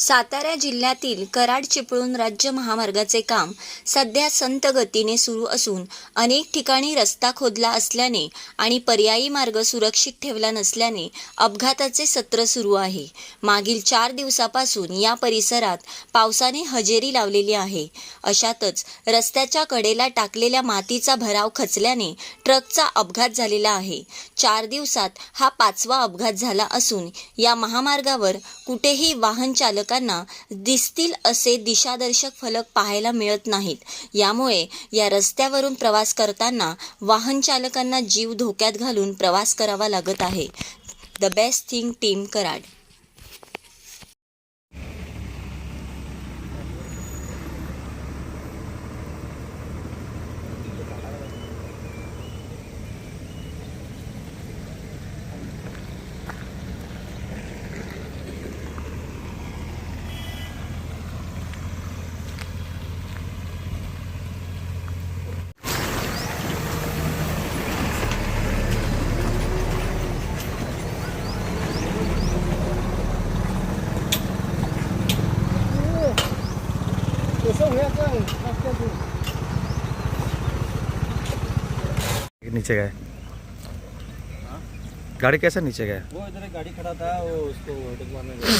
सातारा जिल्ह्यातील कराड चिपळूण राज्य महामार्गाचे काम सध्या संत गतीने सुरू असून अनेक ठिकाणी रस्ता खोदला असल्याने आणि पर्यायी मार्ग सुरक्षित ठेवला नसल्याने अपघाताचे सत्र सुरू आहे. मागील चार दिवसापासून या परिसरात पावसाने हजेरी लावलेली आहे. अशातच रस्त्याच्या कडेला टाकलेल्या मातीचा भराव खचल्याने ट्रकचा अपघात झालेला आहे. चार दिवसात हा पाचवा अपघात झाला असून या महामार्गावर कुठेही वाहन चालकांना दिसतील असे दिशादर्शक फलक पाहायला मिळत नाहीत. यामुळे या रस्त्यावरून प्रवास करताना वाहन चालकांना जीव धोक्यात घालून प्रवास करावा लागत आहे. The best thing team Karad. नीचे गए गाड़ी कैसे नीचे गया वो इधर एक गाड़ी खड़ा था वो उसको ओवरटेक मारने गया।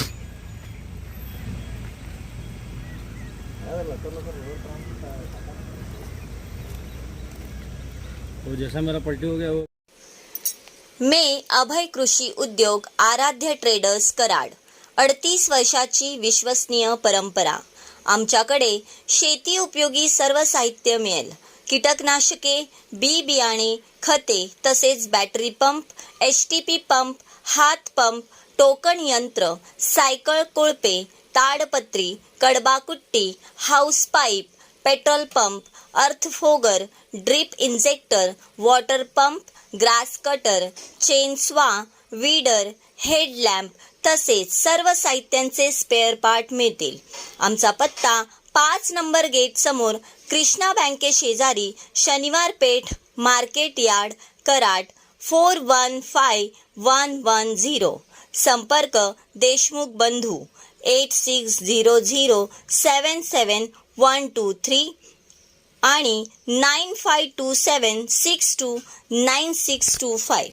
वो जैसा मेरा पलटी हो गया वो। मे अभय कृषी उद्योग आराध्य ट्रेडर्स कराड अडतीस वर्षाची विश्वसनीय परंपरा। आमच्याकडे शेती उपयोगी सर्व साहित्य मिळेल. कीटकनाशके बी बियाणे खते तसेच battery pump H T P pump हात पंप टोकन यंत्र सायकल कोळपे ताडपत्री कडबाकुट्टी hose pipe petrol pump अर्थफोगर drip injector water pump grass cutter chainsaw weeder headlamp तसेच सर्व साहित्यांचे स्पेअर पार्ट मिळतील. आमचा पत्ता पाच नंबर गेट समोर कृष्णा बँके शेजारी Shaniwar Peth market yard Karad four one five one one zero संपर्क देशमुख बंधू eight six zero zero seven seven one two three आणि nine five two seven six two nine six two five